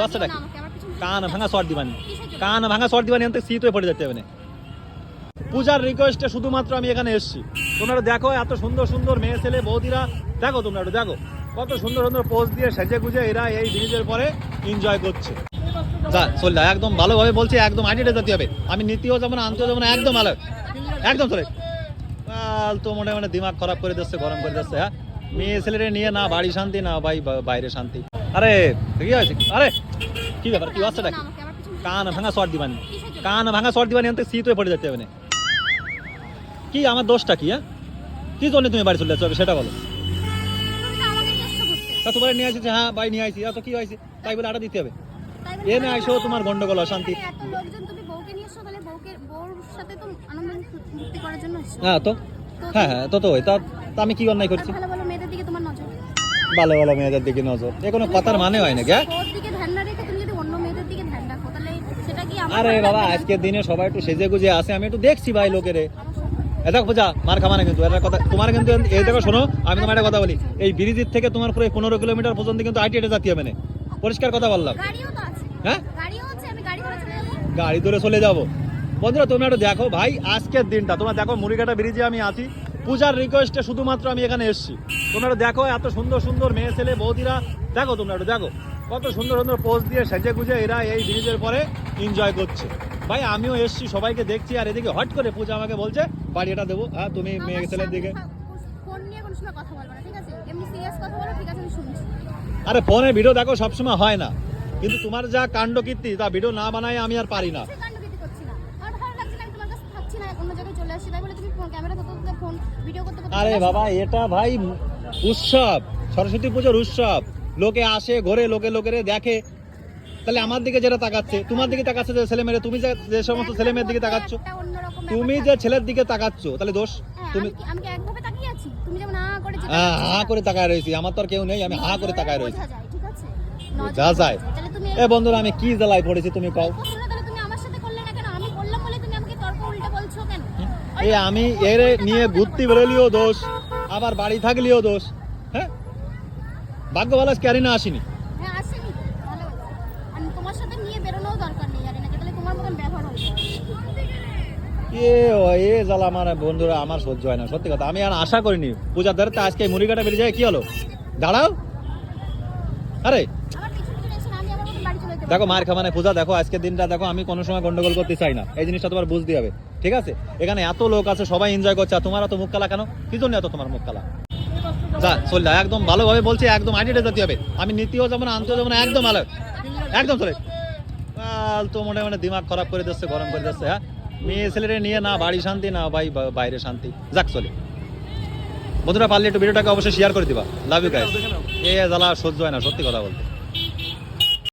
আমার পিছনে কান ভাঙা শর্ট দিবানি কান ভাঙা শর্ট দিবানি আনতে শীত হয়ে পড়ে যেতে হবে পূজার রিকোয়েস্টে শুধুমাত্র আমি এখানে এসেছি। তোমরা দেখো এত সুন্দর সুন্দর মেয়ে ছেলে বৌদিরা। দেখো তোমরা একটু দেখো কত সুন্দর সুন্দর পোজ দিয়ে সেজে গুজে এরা এই ব্রিজের পরে এনজয় করছে। যা চল একদম ভালোভাবে বলছি একদম আইডিটা যেতে হবে। আমি নীতিও যাব না আনতেও যাব না একদম ভালো একদম চলে। তো মনে মনে দিমাগ খারাপ করে দিচ্ছে গরম করে দিচ্ছে হ্যাঁ? মেয়ে ছেলেরে নিয়ে না বাড়ি শান্তি না ভাই বাইরে শান্তি। আরে কি হয়েছে আরে কি ব্যাপার? কি হচ্ছে নাকি কান ভাঙা শর্ট দিবানি কান ভাঙা শর্ট দিবানি আনতে শীত হয়ে পড়ে যেতে হবে না কি আমার দোষটা কি হ্যাঁ? কি জন্য তুমি বাড়ি চলে যাচ্ছ? সেটা বলো। তো তোমার নিয়ে আসছি হ্যাঁ ভাই নিয়ে আসছি তো কি হয়েছে? তাই বলে আটা দিতে হবে। বলে এনে আইসো তোমার গন্ডগোল অশান্তি। সাথে তো এসছো। হ্যাঁ তো? তো হ্যাঁ হ্যাঁ তো তো তা তা আমি কি অন্যায় করছি? ভালো ভালো মেয়েদের দিকে নজর। এ কোনো কথার মানে হয় না হ্যাঁ বউর দিকে ধ্যান না রেখে তুমি যদি অন্য মেয়েদের দিকে ধ্যান রাখো তাহলে সেটা কি আমার আরে বাবা? আজকের দিনে সবাই একটু সেজে গুজে আসে আমি একটু দেখছি ভাই লোকেরে। পূজা মার কিন্তু এটা কথা তোমার কিন্তু এই দেখো শোনো আমি তোমার একটা কথা বলি। এই ব্রিজের থেকে তোমার পুরো পনেরো কিলোমিটার পর্যন্ত কিন্তু আইটি এটা জাতীয় মেনে পরিষ্কার কথা বললাম। হ্যাঁ? গাড়ি ধরে চলে যাব। বন্ধুরা তোমরা একটু দেখো ভাই আজকের দিনটা। তোমরা দেখো মুড়িঘাটা ব্রিজে আমি আছি। পূজার রিকোয়েস্টে শুধুমাত্র আমি এখানে এসেছি। তোমরা একটু দেখো এত সুন্দর সুন্দর মেয়ে ছেলে বৌদিরা। দেখো তোমরা একটু দেখো। কত সুন্দর সুন্দর পোজ দিয়ে সেজে গুজে এরা এই ব্রিজের পরে এনজয় করছে। ভাই আমিও এসেছি সবাইকে দেখছি আর এদিকে হট করে পূজা আমাকে বলছে বাড়ি এটা দেবো। হ্যাঁ তুমি মেয়ে ছেলের দিকে। আরে ফোনে ভিডিও দেখো সবসময় হয় না। কিন্তু তোমার যা কাণ্ড কীর্তি তা ভিডিও না বানায় আমি আর পারি না। আরে বাবা এটা ভাই উৎসব সরস্বতী পুজোর উৎসব। লোকে আসে ঘরে লোকে লোকেরে দেখে। তাহলে আমার দিকে যেটা তাকাচ্ছে তোমার দিকে তাকাচ্ছে যে ছেলে মেয়ে তুমি যে যে সমস্ত ছেলে মেয়ের দিকে তাকাচ্ছ তুমি যে ছেলের দিকে তাকাচ্ছ তাহলে দোষ হ্যাঁ, তুমি আমি কি- আমি একভাবে তাকিয়ে আছি? তুমি যেমন না করে যেটা হ্যাঁ হা করে তাকায় আমার তো আর কেউ নেই আমি হা করে তাকায় বোঝা যায়, এ বন্ধুরা আমি কি জ্বালায় পড়েছি তুমি কও। এই? আমি এর নিয়ে ঘুরতে বেরোলিও দোষ আবার বাড়ি থাকলেও দোষ হ্যাঁ? ভাগ্য ভালো ক্যারি না আসিনি। হ্যাঁ, তোমার সাথে নিয়ে বেরোনোও দরকার নেই, জানি না, তাহলে তোমার মতন ব্যবহার হবে। এ এ জ্বালা আমার বন্ধুরা আমার সহ্য হয় না সত্যি কথা। আমি আর আশা করিনি। পূজার তো আজকে মুড়িঘাটা বেরিয়ে যায় কি হলো? দাঁড়াও। আরে। দেখো মার খামানে পূজা দেখো আজকের দিনটা দেখো আমি কোনো সময় গন্ডগোল করতে চাই না। এই জিনিসটা তোমার বুঝতে হবে ঠিক আছে? এখানে এত লোক আছে সবাই এনজয় করছে আর তোমার এত মুখ কালা কেন? কি জন্য এত তোমার মুখ কালা যা চল একদম ভালোভাবে বলছি একদম আইডিটা যেতে হবে। আমি নীতিও যেমন আনতেও যাব না একদম ভালো একদম চলে। তো মনে মনে দিমাগ খারাপ করে দিচ্ছে, গরম করে দিচ্ছে হ্যাঁ? মেয়ে ছেলেরে নিয়ে না, বাড়ি শান্তি, না ভাই বাইরে শান্তি। যাক, চলে। বন্ধুরা, পারলে একটু ভিডিওটাকে অবশ্যই শেয়ার করে দিবা। লাভ ইউ গাইস এ জ্বালা সহ্য হয় না, সত্যি কথা বলতে।